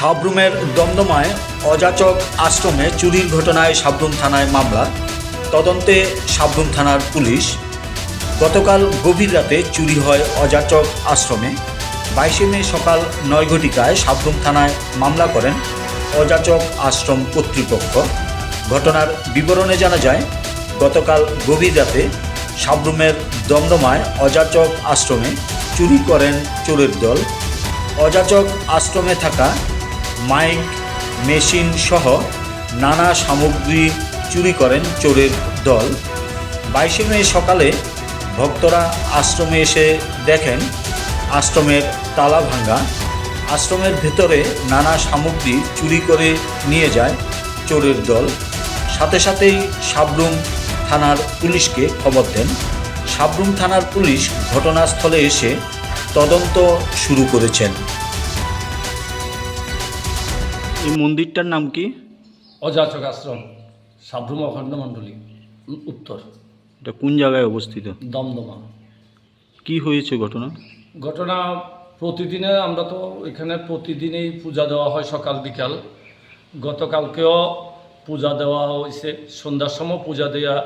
সাবরুমের দমদমায় অযাচক আশ্রমে চুরির ঘটনায় সাবরুম থানায় মামলা, তদন্তে সাবরুম থানার পুলিশ। গতকাল গভীর রাতে চুরি হয় অযাচক আশ্রমে। বাইশে মে সকাল নয় ঘটিকায় সাবরুম থানায় মামলা করেন অযাচক আশ্রম কর্তৃপক্ষ। ঘটনার বিবরণে জানা যায়, গতকাল গভীর রাতে সাবরুমের দমদমায় অযাচক আশ্রমে চুরি করেন চোরের দল। অযাচক আশ্রমে থাকা মাইক, মেশিন সহ নানা সামগ্রী চুরি করেন চোরের দল। বাইশে মে সকালে ভক্তরা আশ্রমে এসে দেখেন আশ্রমের তালা ভাঙ্গা আশ্রমের ভেতরে নানা সামগ্রী চুরি করে নিয়ে যায় চোরের দল। সাথে সাথেই সাবরুম থানার পুলিশকে খবর দেন। সাবরুম থানার পুলিশ ঘটনাস্থলে এসে তদন্ত শুরু করেছেন। এই মন্দিরটার নাম কি? অযাচক আশ্রম সাবরুম অখণ্ড মণ্ডলী উত্তর। এটা কোন জায়গায় অবস্থিত? দমদমা। কি হয়েছে ঘটনা? ঘটনা প্রতিদিনে আমরা তো এখানে প্রতিদিনই পূজা দেওয়া হয় সকাল বিকাল। গতকালকেও পূজা দেওয়া হয়েছে। সন্ধ্যার সময় পূজা দেওয়া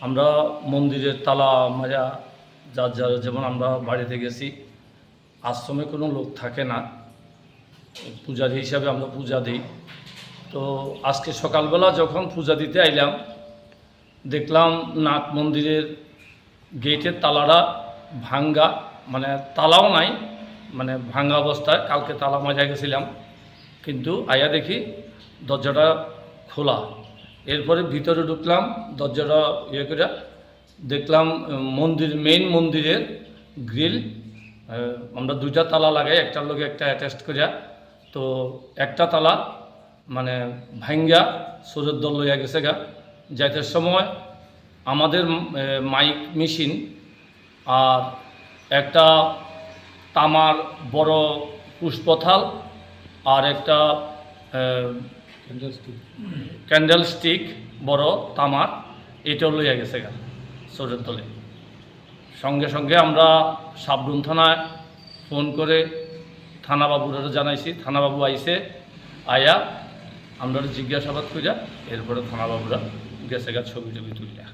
আমরা মন্দিরের তালা মাজা যার যার যেমন আমরা বাড়িতে গেছি আশ্রমে কোনো লোক থাকে না। পূজারি হিসাবে আমরা পূজা দিই। তো আজকে সকালবেলা যখন পূজা দিতে আইলাম, দেখলাম নাট মন্দিরের গেটের তালাটা ভাঙ্গা মানে তালাও নাই মানে ভাঙ্গা অবস্থায়, কালকে তালা মাজা গেছিলাম। কিন্তু আয়া দেখি দরজাটা খোলা। এরপরে ভিতরে ঢুকলাম, দরজাটা ইয়ে করে দেখলাম মন্দির মেইন মন্দিরের গ্রিল আমরা দুইটা তালা লাগাই, একটার লোকে একটা অ্যাটাচ করিয়া। তো একটা তালা মানে ভাঙ্গা সুরের দল লইয়া গেছে গা। যাইতে সময় আমাদের মাইক মেশিন আর একটা তামার বড় পুষ্পথাল আর একটা ক্যান্ডেল স্টিক বড় তামার এটাও লইয়া গেছে গা সোরের তলে সঙ্গে সঙ্গে আমরা সাবরুম থানায় ফোন করে থানাবাবুরা জানাইছি, থানাবাবু আইসে আয়া আমরা জিজ্ঞাসাবাদ করিয়া এরপরে থানাবাবুরা গেছে গা ছবি টবি তুলিয়া।